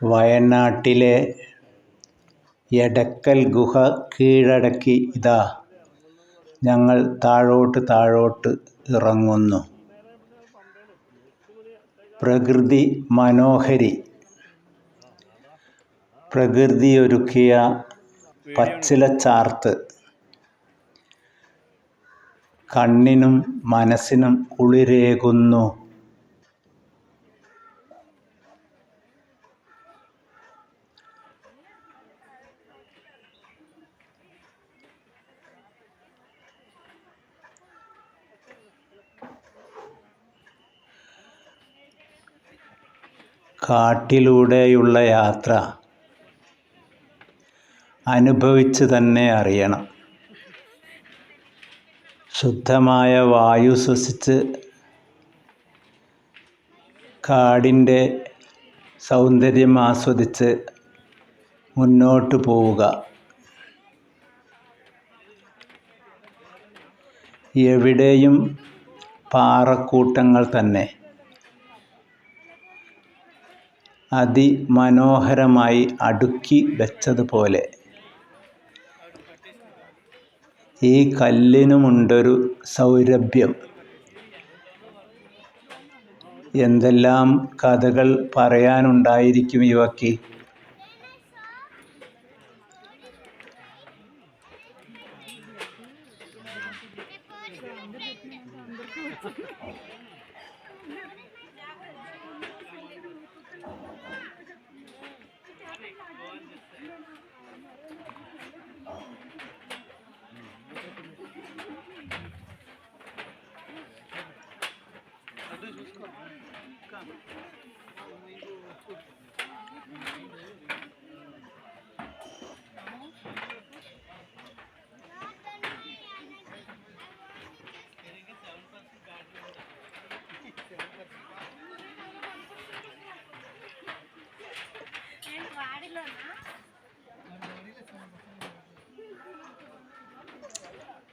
വയനാട്ടിലെ എടക്കൽ ഗുഹ കീഴടക്കി ഇതാ. ഞങ്ങൾ താഴോട്ട് താഴോട്ട് ഇറങ്ങുന്നു. പ്രകൃതി മനോഹരി. പ്രകൃതിയൊരുക്കിയ പച്ചിലച്ചാർത്ത് കണ്ണിനും മനസ്സിനും കുളിരേകുന്നു. കാട്ടിലൂടെയുള്ള യാത്ര അനുഭവിച്ച് തന്നെ അറിയണം. ശുദ്ധമായ വായു ശ്വസിച്ച് കാടിന്റെ സൗന്ദര്യം ആസ്വദിച്ച് മുന്നോട്ട് പോവുക. എവിടെയും പാറക്കൂട്ടങ്ങൾ തന്നെ. അതിമനോഹരമായി അടുക്കി വെച്ചതുപോലെ. ഈ കല്ലിനുമുണ്ടൊരു സൗരഭ്യം. എന്തെല്ലാം കഥകൾ പറയാനുണ്ടായിരിക്കും ഇവയ്ക്ക്?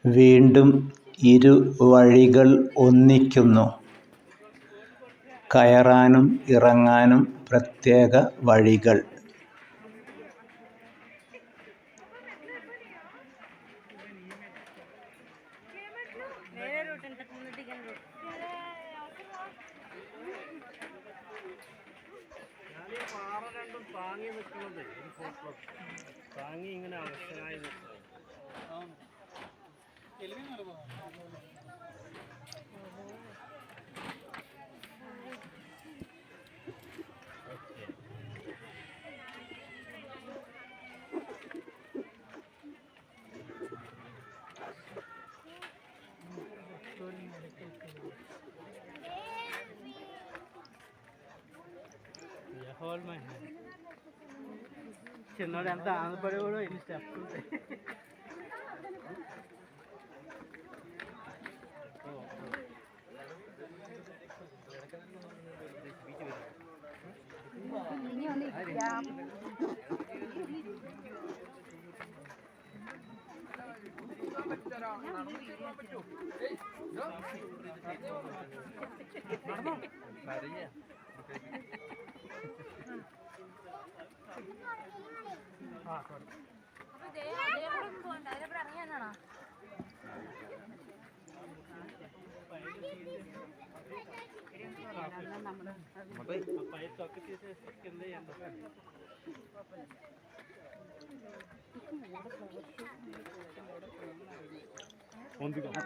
വീണ്ടും ഇരു വഴികൾ ഒന്നിക്കുന്നു. കയറാനും ഇറങ്ങാനും പ്രത്യേക വഴികൾ. താങ്ങി നിൽക്കുന്നത് ഒരു ഫോട്ടോ താങ്ങി ഇങ്ങനെ അവശനായി നിൽക്കുന്നത് హోల్ మై చిన్నోడు ఎంత ఆనందపడి కూడా ఇన్ని స్టెప్స్ ఉంటాయి పై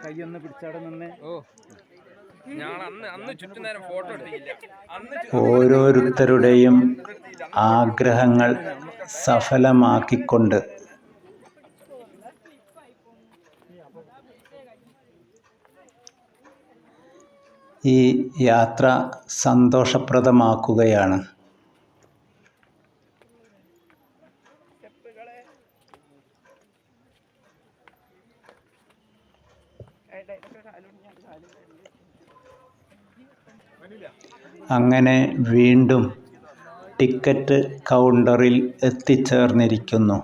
കൈ ഒന്ന് പിടിച്ചാടെ നിന്നേ. ഓ. ഓരോരുത്തരുടെയും ആഗ്രഹങ്ങൾ സഫലമാക്കിക്കൊണ്ട് ഈ യാത്ര സന്തോഷപ്രദമാക്കുകയാണ്. അങ്ങനെ വീണ്ടും ടിക്കറ്റ് കൗണ്ടറിൽ എത്തിച്ചേർന്നിരിക്കുന്നു.